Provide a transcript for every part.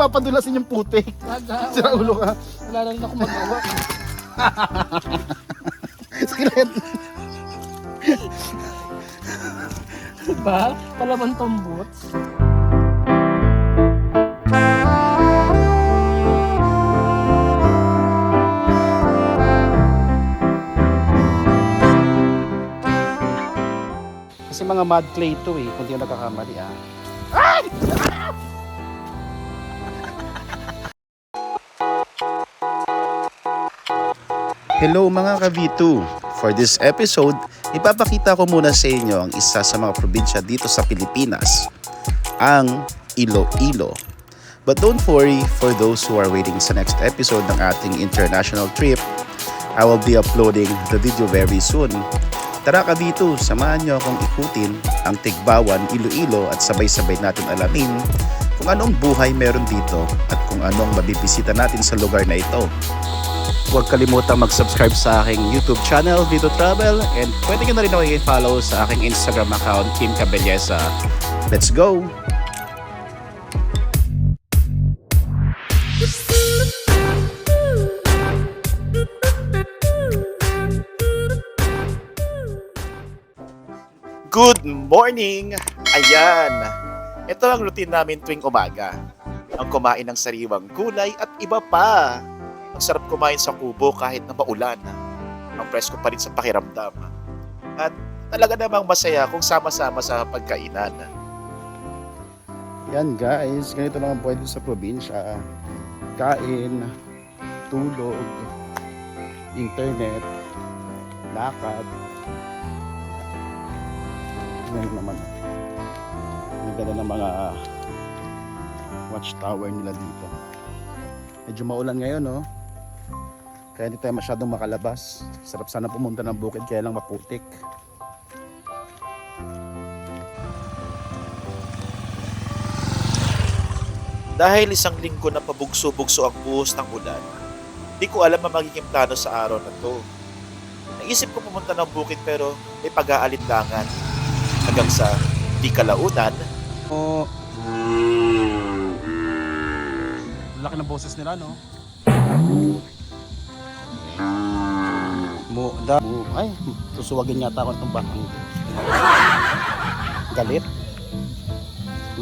Papadulasin yung putik. Gaga. Sira ulo ka. Wala na rin ako magawa. Sakit. Diba? Palaman tong boots. Kasi mga mud clay to eh, kung di ka nagkakamali ah. Hello mga ka-V2! For this episode, ipapakita ko muna sa inyo ang isa sa mga probinsya dito sa Pilipinas, ang Iloilo. But don't worry for those who are waiting sa next episode ng ating international trip. I will be uploading the video very soon. Tara ka dito, samahan nyo akong ikutin ang Tigbawan, Iloilo at sabay-sabay natin alamin kung anong buhay meron dito at kung anong mabibisita natin sa lugar na ito. Huwag kalimutang mag-subscribe sa aking YouTube channel, Vito Travel, and pwede nyo na rin ako i-follow sa aking Instagram account, Kim Cabelleza. Let's go! Good morning! Ayan! Ito ang routine namin tuwing umaga. Ang kumain ng sariwang gulay at iba pa. Ang sarap kumain sa kubo kahit na maulan. Ang presko pa rin sa pakiramdam. At talaga namang masaya kung sama-sama sa pagkainan. Yan guys, ganito lang ang pwede sa probinsya. Kain, tulog, internet, lakad. Yan naman. Ganda ng mga watchtower nila dito. Medyo maulan ngayon, no? Kaya hindi tayo masyadong makalabas. Sarap sana pumunta ng bukid kaya lang maputik. Dahil isang linggo na pabugso-bugso ang buhos ng ulan, di ko alam ang magiging plano sa araw na to. Naisip ko pumunta ng bukid pero may pag-aalinlangan. Hanggang sa di kalaunan, Oh. Laki ng boses nila, no? Mo, da, ay, susuwagin yata ako itong bakang. Galit.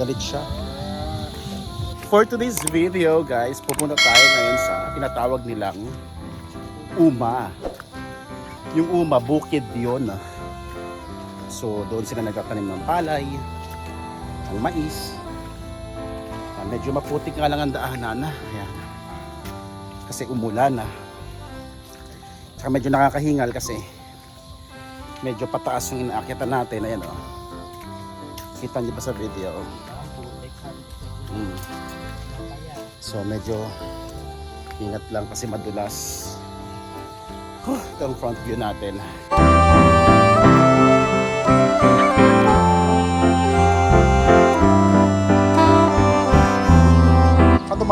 Galit siya. For today's video, guys, pupunta tayo ngayon sa tinatawag nilang Uma. Yung Uma, bukid yun. So, doon sila nagtatanim ng palay, ng mais. Ah, medyo maputik nga lang ang daanan. Ayan. Kasi umulan na. Saka medyo nakakahingal kasi medyo pataas yung inaakyatan natin. Ayan o. Kita niyo ba sa video? Mm. So medyo ingat lang kasi madulas. Huh, ito ang front view natin.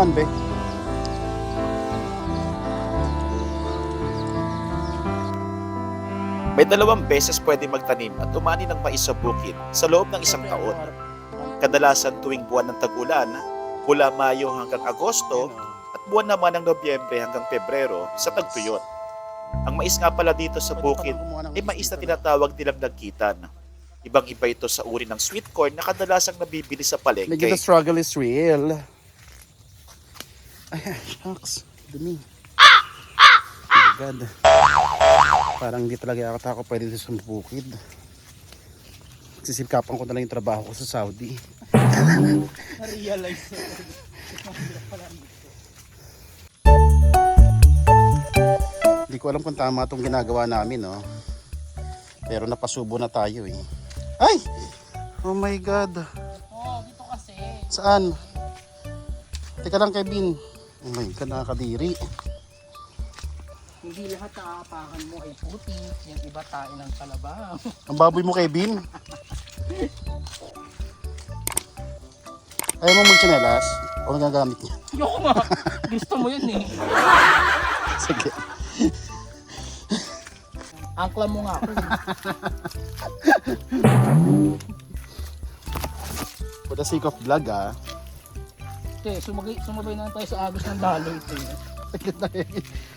Katuman be? May dalawang beses pwede magtanim at umani ng mais sa bukid sa loob ng isang taon. Kadalasan tuwing buwan ng tag-ulan, mula Mayo hanggang Agosto at buwan naman ng Nobyembre hanggang Pebrero sa tagtuyot. Ang mais nga pala dito sa bukid ay mais na tinatawag nilang nagkitan. Ibang iba ito sa uri ng sweet corn na kadalasang nabibili sa Medyo palengke. the struggle is real. Ay, shucks. Dumi. Oh my God. Parang hindi talaga ako ako pwede dito sa bukid. Sisipkapan ko na lang yung trabaho ko sa Saudi. Na-realize. Hindi ko alam kung tama itong ginagawa namin, no? Pero napasubo na tayo, eh. Ay! Oh my God. Oh, dito kasi. Saan? Teka lang, Kevin. Oh my God, nakakadiri. Hindi lahat ng aapakan mo ay puti. Yung iba tain ng kalabaw. Ang baboy mo, Kevin. Ayaw mo magsinelas? O nagagamit niya? Yoko nga. Gusto mo yun eh. Sige. Angkla mo nga ako. For the sake of vlog, ah. Te, sumabay, sumabay na tayo sa agos ng daloy, te. Sakit na eh.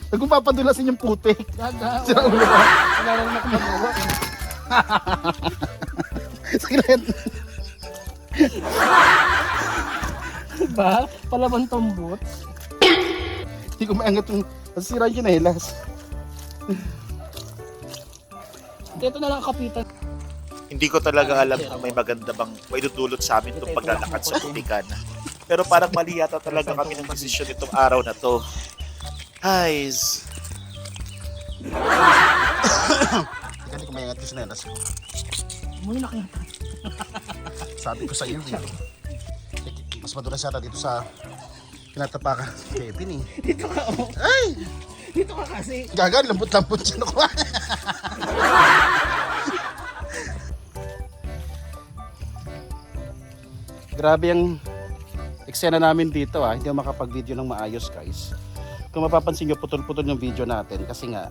Nagpapadulasin yung putik. Gaga, Sira wala, ulo ka. wala lang na kumagawa. eh. Sakit. Diba? Palaban tombot. Hindi ko maangat yung nasira yung kinelas. Ito na lang kapitan. Hindi ko talaga alam kung may maganda bang may dudulot sa amin itong paglalakad sa putikan. Pero parang mali yata talaga kami ng desisyon itong araw na to. Guys, Hindi ko maangat yung kinelas ko. Muna na kayo. Sabi ko sa iyo. eh. Mas madulas yata dito sa kinatapakan ni Kevin eh. Dito ka, oh. Ay! Dito ka kasi. Gaga, lambot-lambot siya ako. Grabe ang eksena namin dito ah. Hindi ako makapag-video ng maayos guys. Kung mapapansin nyo, putol-putol yung video natin kasi nga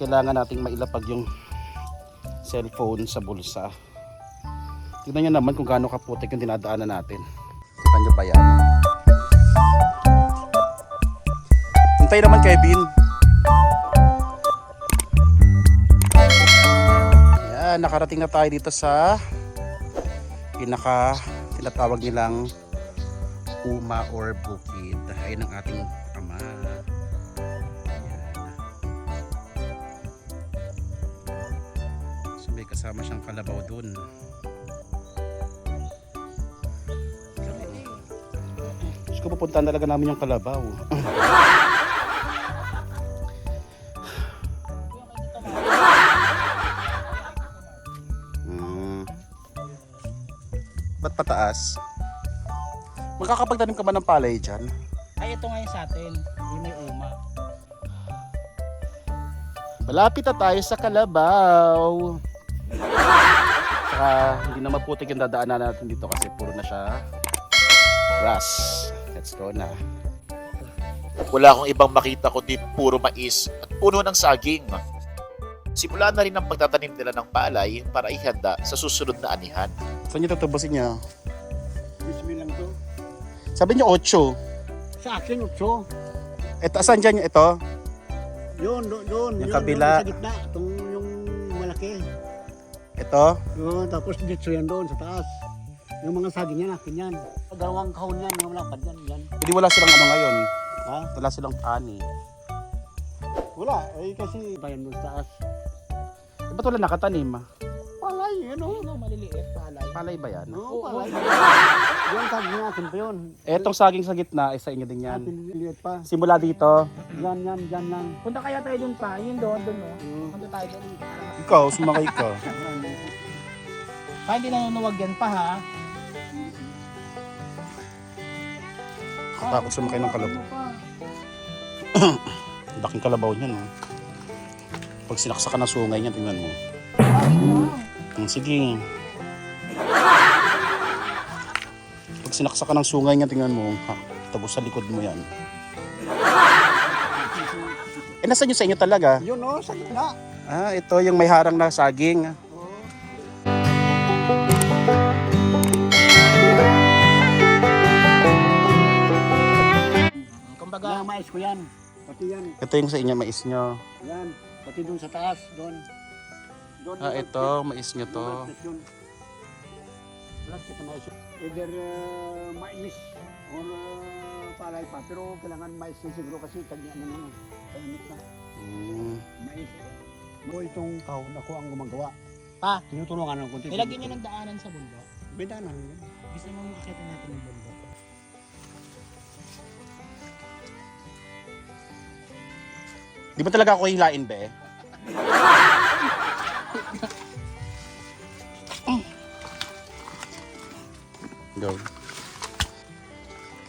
kailangan nating mailapag yung cellphone sa bulsa. Tignan nyo naman kung gaano kaputik yung dinadaanan natin. Kita nyo ba yan? Hintay naman Kevin. Yan, nakarating na tayo dito sa pinaka tinatawag nilang Uma or Bukid. Ayun ang ating ama. So may kasama siyang kalabaw dun. Gusto ko pupuntahan talaga namin yung kalabaw. Hmm. Ba't pataas? Magkakapagtanim ka ba ng palay dyan? Ay, ito ngayon sa atin. Hindi may uma. Malapit na tayo sa Kalabaw. Saka hindi na maputik yung dadaanan natin dito kasi puro na siya grass. Let's go na. wala akong ibang makita kundi puro mais at puno ng saging. Simula na rin ang pagtatanim nila ng palay para ihanda sa susunod na anihan. Saan nyo tutubusin nyo? Bismillah lang to. Sabi nyo 8. Sa akin, utso. Ito, saan dyan ito? Yun, doon, doon. Yung yun, kabila. Doon sa gitna, itong yung malaki. Ito? Yun, tapos dito yan doon sa taas. Yung mga saging yan, akin yan. Dalawang kahon yan, yung malapad yan, yan. Hindi wala silang ano ngayon. Ha? Wala silang ani. Wala, eh kasi bayan doon sa taas. Eh, ba't wala nakatanim? Palay. Ba yan? Oo, palay. Yan, saging akin pa yun. Etong saging sa gitna, isa inyo din yan. Akin liit pa. Simula dito. Yan, yan, yan lang. Punta kaya tayo dun pa. Yun doon, doon, no? Oo. Punta tayo doon. Ikaw, sumakay ka. Pa, hindi nanunuwag yan pa, ha? Takot sumakay ng kalabaw. Laking kalabaw niya, no? Pag sinaksa ka ng sungay niya, tingnan mo. Hmm, sige. Pag sinaksa ka ng sungay niya, tingnan mo. Ha, tagos sa likod mo yan. Eh, nasa nyo sa inyo talaga? Yun o, sa gitna. Ah, ito yung may harang na saging. Kumbaga, Mga mais ko yan. Pati yan, Ito yung sa inyo, mais nyo. yan. Pati doon sa taas, doon. Doon, Ah, ito, mais nyo to. Plastic na mais. Either uh, mais or uh, palay pa. Pero kailangan mais yun siguro kasi tagya na naman. Kainit na. Hmm. Mais. Mo itong taon ako ang gumagawa. Pa. Tinutulungan ng kunti. nilagyan nyo ng daanan sa bundok. Bentanan. Gusto mo makakita natin ng bundok. Di ba talaga ako hilain, be? Go.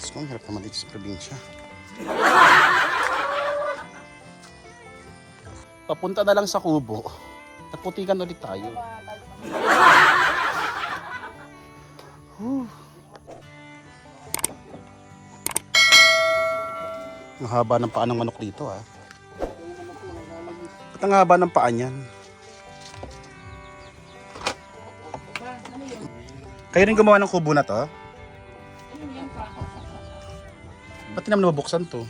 So, ang hirap naman dito sa probinsya. Papunta na lang sa kubo. At putikan ulit tayo. Ang haba ng paa ng manok dito ah. Ba't ang haba ng paa niyan? Kayo rin gumawa ng kubo na to? Ano? Ba't di naman mabuksan to?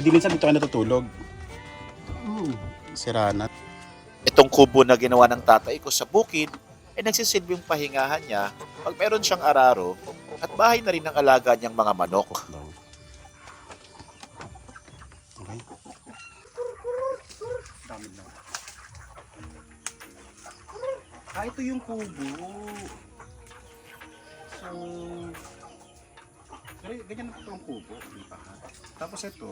Hindi minsan dito ka natutulog. Hmm. Sira na. Itong kubo na ginawa ng tatay ko sa bukid ay nagsisilbing pahingahan niya pag meron siyang araro at bahay na rin ng alaga niyang mga manok. Okay. Dami na. Ah, ito yung kubo. So, ganyan na ito ang kubo. Di ba? Tapos ito,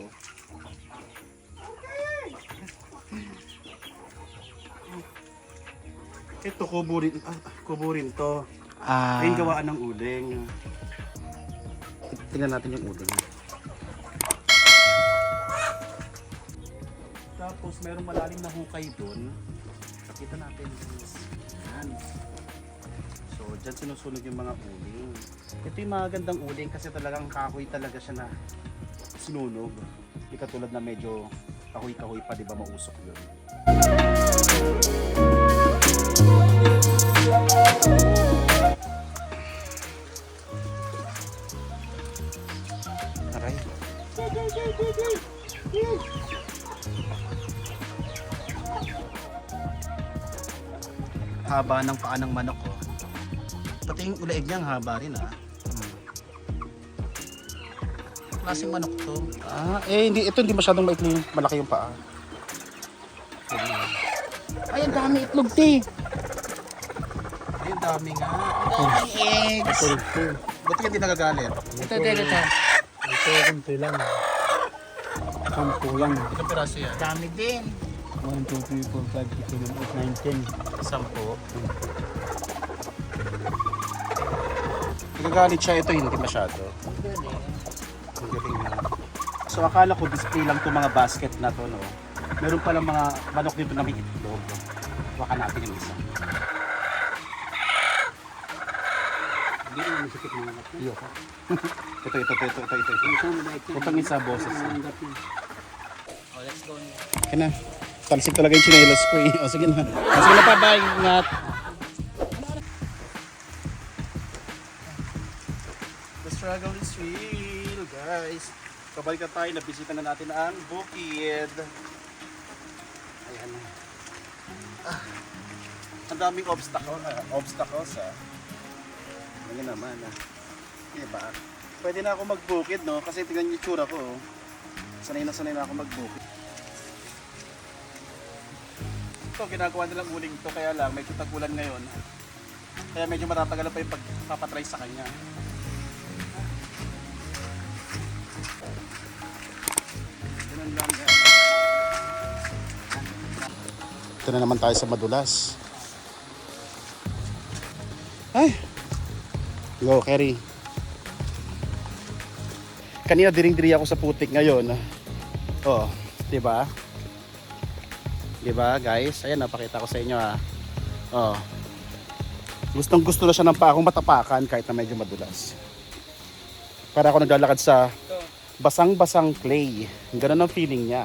ito kubo rin, ah, kubo rin to. Ah, Ayun gawaan ng uling. Tingnan natin yung uling. Tapos merong malalim na hukay doon. Pakita natin. Yan. So, dyan sinusunog yung mga uling. Ito yung mga gandang uling kasi talagang kahoy talaga siya na sinunog. Hindi katulad na medyo kahoy-kahoy pa, di ba mausok yun. Aray. Haba ng paa ng manok ko. Pati yung ulaig niya ang haba rin ah. Hmm. Klaseng manok to. Ah, eh hindi ito hindi masyadong maikli, malaki yung paa. ay, ang dami itlog, te. Ay, ang dami nga. Ang daming eggs. Buti hindi nagagalit. Ito, ito, ito. ito. Ito, kunti lang. Sampu lang. Ilang piraso yan? Dami din. 1, 2, 3, 4, 5, 6, 7, 8, 9, 10. Sampo. Nagagalit siya ito, hindi masyado. Ang galing na. So akala ko display lang itong mga basket na to, no? Meron palang mga manok dito na may itlog. Baka natin yung isa. Hindi naman masakit mga. Iyo. ito, ito, ito, ito, ito, ito. Itong isa, boses. Oh, let's go. Kaya na. Talsik talaga yung chinelas ko eh. O sige na. O sige na pa, bye. Ingat. The struggle is real, guys. Kabalikan tayo, nabisita na natin ang bukid. Ayan na. Ah, ang daming obstacle, ah, obstacles ah. Ayan naman ah. Diba? Pwede na ako magbukid no? Kasi tingnan yung tsura ko oh. Sanay na sanay na ako magbukid. Ito, ginagawa nilang uling to kaya lang medyo tagulan ngayon. Kaya medyo matatagalan pa yung pagpapatry sa kanya. Ganun lang yan. Ito na naman tayo sa madulas. Ay! Go, Kerry. Kanina diring-diri ako sa putik ngayon. Oh, 'di ba? 'Di ba, guys? Ayan, napakita ko sa inyo ah. Oh. Gustong gusto na siya ng pa matapakan kahit na medyo madulas. Para ako naglalakad sa basang-basang clay. Ganun ang feeling niya.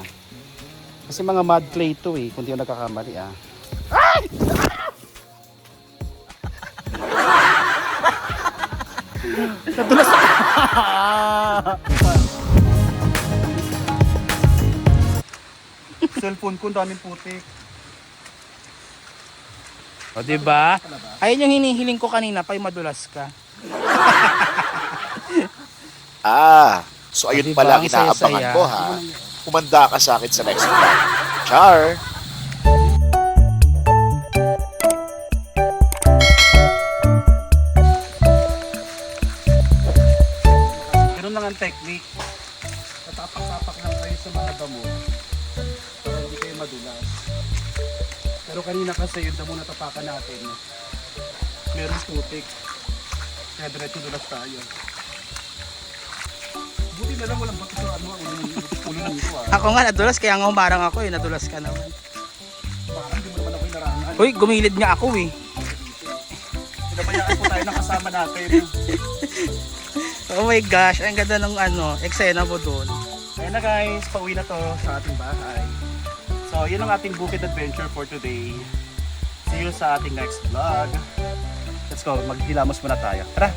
Kasi mga mud clay to eh, kung di ako nagkakamali ah. Ay! Nadulas ako! Cellphone ko, daming putik. O, diba? Ayun yung hinihiling ko kanina pa yung madulas ka. Ah, so ayun Diba, pala ang ang saya-saya. inaabangan ko ha. Kumanda ka sa akin sa next vlog. Char! Ganun lang ang technique. Tatapak-tapak lang kayo sa mga damo madulas. Pero kanina kasi yung damo na tapakan natin, meron putik. Kaya diretso dulas tayo. Buti na lang walang bato sa ano, ulo ulo ng ko ah. Ako nga nadulas, kaya nga humarang ako eh. Nadulas ka naman. Parang di mo naman ako inarangan. Uy, gumilid nga ako eh. Pinabayaan po tayo ng kasama natin. Oh my gosh, ang ganda ng ano, eksena mo doon. Ayan na guys, pauwi na to sa ating bahay. So, yun ang ating Bukid Adventure for today. See you sa ating next vlog. Let's go, maghilamos muna tayo. Tara!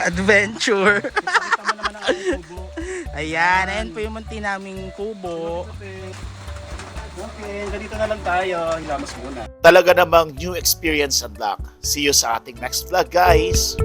Adventure. Kita mo naman ang. Ayan, ayan po yung munti naming kubo. Okay, ganito na lang tayo. Hilamos muna. Talaga namang new experience unlock. See you sa ating next vlog guys!